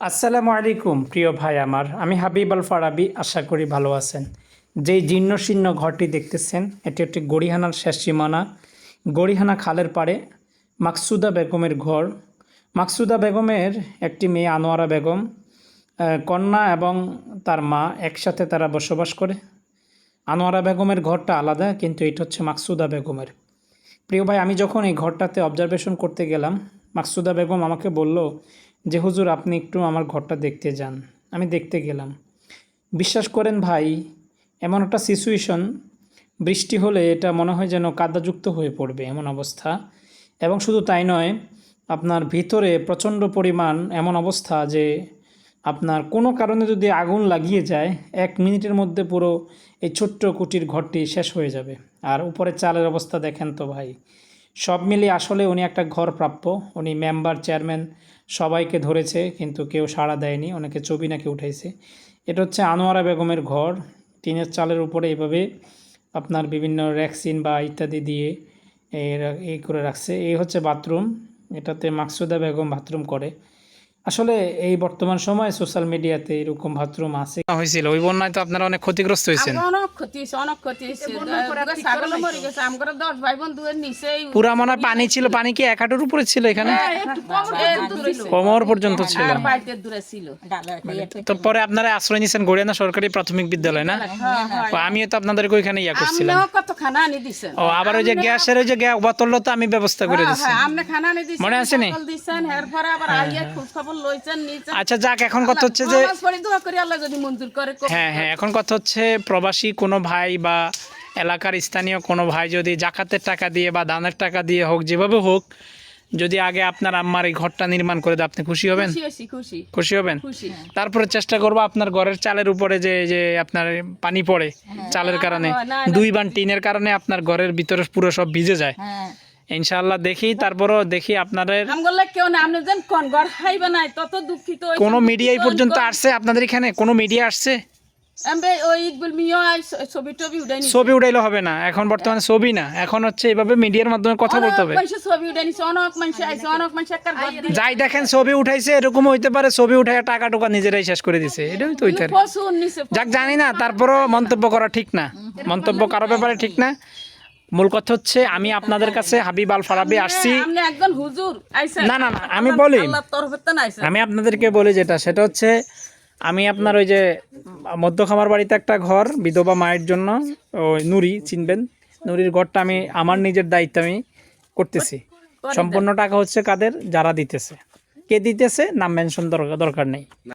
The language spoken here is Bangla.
আসসালামু আলাইকুম, প্রিয় ভাই আমার। আমি হাবিব আল ফারাবি, আশা করি ভালো আছেন। যেই জীর্ণ শীর্ণ ঘরটি দেখতেছেন, এটি একটি গড়িহানার শেষ সীমানা। গড়িহানা খালের পাড়ে মাকসুদা বেগমের ঘর। মাকসুদা বেগমের একটি মেয়ে আনোয়ারা বেগম কন্যা এবং তার মা একসাথে তারা বসবাস করে। আনোয়ারা বেগমের ঘরটা আলাদা, কিন্তু এটা হচ্ছে মাকসুদা বেগমের। প্রিয় ভাই, আমি যখন এই ঘরটাতে অবজারভেশন করতে গেলাম, মাকসুদা বেগম আমাকে বলল যে, হুজুর, আপনি একটু আমার ঘরটা দেখতে যান। আমি দেখতে গেলাম। বিশ্বাস করেন ভাই, এমন একটা সিচুয়েশন বৃষ্টি হলে এটা মনে হয় যেন কাদাযুক্ত হয়ে পড়বে, এমন অবস্থা। এবং শুধু তাই নয়, আপনার ভিতরে প্রচণ্ড পরিমাণ এমন অবস্থা যে, আপনার কোনো কারণে যদি আগুন লাগিয়ে যায়, এক মিনিটের মধ্যে পুরো এই ছোট্ট কুটির ঘরটি শেষ হয়ে যাবে। আর উপরে চালের অবস্থা দেখেন তো ভাই। সব মিলিয়ে আসলে উনি একটা ঘর প্রাপ্য। উনি মেম্বার চেয়ারম্যান সবাইকে ধরেছে, কিন্তু কেউ সাড়া দেয়নি, অনেকে ছবি নাকি উঠাইছে। এটা হচ্ছে আনোয়ারা বেগমের ঘর। টিনের চালের উপরে এভাবে আপনার বিভিন্ন র্যাকসিন বা ইত্যাদি দিয়ে এ রা- এই করে রাখছে। এই হচ্ছে বাথরুম। এটাতে মাকসুদা বেগম বাথরুম করে। আসলে এই বর্তমান সময়ে সোশ্যাল মিডিয়াতে এরকম বাথরুম আছে। হয়েছিল। ওই বন্যায় তো আপনারা অনেক ক্ষতিগ্রস্ত হয়েছেন। অনেক ক্ষতি হয়েছে অনেক ক্ষতি হয়েছে। ছাগল মরে গেছে আমার দশ ভাই বোন দুয়ের নিচে পুরা মনে পানি ছিল পানি কি এক হাঁটুর উপরে ছিল এখানে? কোমর পর্যন্ত ছিল। আর বাড়িতে দূরে ছিল। তো পরে আপনারা আশ্রয় নিয়েছেন গড়িয়ানা সরকারি প্রাথমিক বিদ্যালয় না? আমিও তো আপনাদেরকে ওইখানে ইয়া করছিলাম। কত খানা আনি দিছেন? ও আবার ওই যে গ্যাসের ওই যে গ্যাস বোতলও তো আমি ব্যবস্থা করে দিচ্ছি হ্যাঁ আমনে খানা আনি দিছেন মনে আছে নি? দিছেন এরপরে আবার আইয়া খোঁজ খবর নিছেন আচ্ছা যাক এখন কথা হচ্ছে যে হ্যাঁ হ্যাঁ এখন কথা হচ্ছে প্রবাসী কোনো ভাই বা এলাকার স্থানীয় কোনো ভাই যদি জাকাতের টাকা দিয়ে বা দানের টাকা দিয়ে হোক যেভাবে হোক যদি আগে আপনার আম্মার এই ঘরটা নির্মাণ করে দেয় আপনি খুশি হবেন? খুশি হবেন? তারপরে চেষ্টা করব আপনার ঘরের চালের উপরে যে যে আপনার পানি পড়ে চালের কারণে। দুই বান টিনের কারণে আপনার ঘরের ভিতরে পুরো সব ভিজে যায়। হ্যাঁ। ইনশাআল্লাহ দেখি তারপরও দেখি আপনাদের। কেউ না আপনি যেন কোন ঘর খাইবে নাই তত দুঃখিত। কোনো মিডিয়া এই পর্যন্ত আসছে আপনাদের এখানে? কোনো মিডিয়া আসছে? ছবি উঠাইলে হবে না এখন বর্তমানে ছবি না এখন হচ্ছে এইভাবে মিডিয়ার মাধ্যমে কথা বলতে হবে। যাই দেখেন ছবি উঠাইছে এরকম হইতে পারে ছবি উঠাই টাকা টুকা নিজেরাই শেষ করে দিছে এটাই তো হইতে যাক জানি না তারপরও মন্তব্য করা ঠিক না মন্তব্য কারও ব্যাপারে ঠিক না। মূল কথা হচ্ছে আমি আপনাদের কাছে হাবিব আল ফারাবি আসছি। না না না আমি বলি। আমি আপনাদেরকে বলি যেটা সেটা হচ্ছে আমি আপনার ওই যে মধ্য খামার বাড়িতে একটা ঘর বিধবা মায়ের জন্য ওই নুরি চিনবেন? নুরির ঘরটা আমি আমার নিজের দায়িত্ব আমি করতেছি। সম্পূর্ণ টাকা হচ্ছে কাদের? যারা দিতেছে। কে দিতেছে? নাম মেনশন দরকার দরকার নেই।